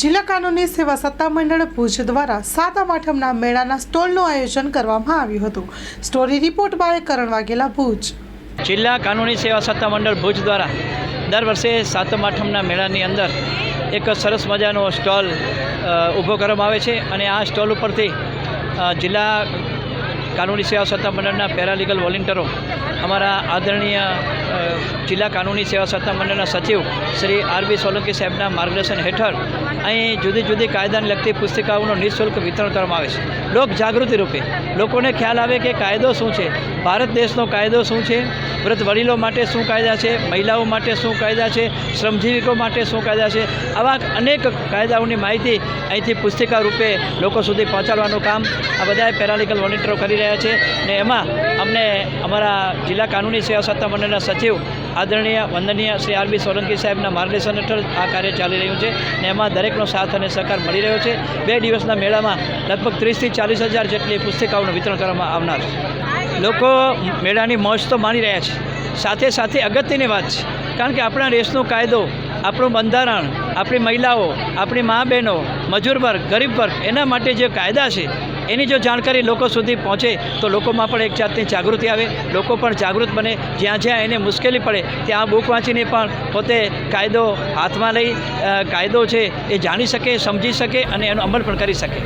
જિલ્લા કાનૂની સેવા સત્તામંડળ ભુજ દ્વારા સાતમ આઠમના મેળાના સ્ટોલનું આયોજન કરવામાં આવ્યું હતું. Story report by Karan Vaghela Bhuj. જિલ્લા કાનૂની સેવા સત્તામંડળ ભુજ દ્વારા દર વર્ષે સાતમ આઠમના મેળાની અંદર એક સરસ મજાનો સ્ટોલ ઊભો કરવામાં આવે છે અને આ સ્ટોલ ઉપરથી જિલ્લા કાનૂની સેવા સત્તામંડળના પેરાલીગલ વોલેન્ટરો અમારા આદરણીય જિલ્લા કાનૂની સેવા સત્તામંડળના સચિવ શ્રી આરબી સોલંકી સાહેબના માર્ગદર્શન હેઠળ અહીં જુદી જુદી કાયદાને લગતી પુસ્તિકાઓનું નિઃશુલ્ક વિતરણ કરવામાં આવે છે. લોક જાગૃતિ રૂપે લોકોને ખ્યાલ આવે કે કાયદો શું છે? ભારત દેશનો કાયદો શું છે? વૃદ્ધ વડીલો માટે શું કાયદા છે, મહિલાઓ માટે શું કાયદા છે, શ્રમજીવીકો માટે શું કાયદા છે, આવા અનેક કાયદાઓની માહિતી અહીંથી પુસ્તિકા રૂપે લોકો સુધી પહોંચાડવાનું કામ આ બધા પેરાલીગલ વોલેન્ટરો કરી રહ્યા છે ને એમાં અમને અમારા જિલ્લા કાનૂની સેવા સત્તામંડળના સચિવ આદરણીય વંદનીય શ્રી આરબી સોલંકી સાહેબના માર્ગદર્શન હેઠળ આ કાર્ય ચાલી રહ્યું છે ને એમાં દરેકનો સાથ અને સહકાર મળી રહ્યો છે. બે દિવસના મેળામાં લગભગ ત્રીસથી ચાલીસ હજાર જેટલી પુસ્તિકાઓનું વિતરણ કરવામાં આવનાર છે. લોકો મેળાની મોજ તો માણી રહ્યા છે. સાથે સાથે અગત્યની વાત છે. કારણ કે આપણા દેશનો કાયદો, આપણું બંધારણ, આપણી મહિલાઓ, આપણી મા બહેનો, મજૂર વર્ગ, ગરીબ વર્ગ એના માટે જે કાયદા છે, એની જો જાણકારી લોકો સુધી પહોંચે તો લોકોમાં પણ એક જાતની જાગૃતિ આવે, લોકો પણ જાગૃત બને. જ્યાં જ્યાં એને મુશ્કેલી પડે, ત્યાં બુક વાંચીને પણ પોતે કાયદો હાથમાં લઈ કાયદો છે એ જાણી શકે, સમજી શકે અને એનો અમલ પણ કરી શકે.